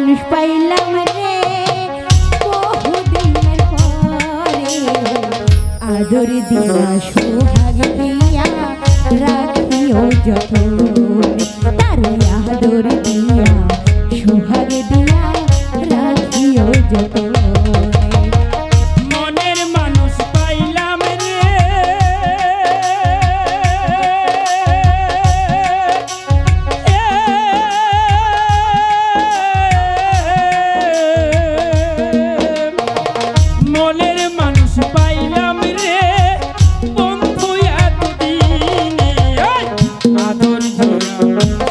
মানুষ পাইলাম রে, বহুদিনের পরে। আদর দিয়া সোহাগ দিয়া, রাখিও যখন তার আদর দিয়া সোহাগ দিয়া, রাখিও যখন জোড়া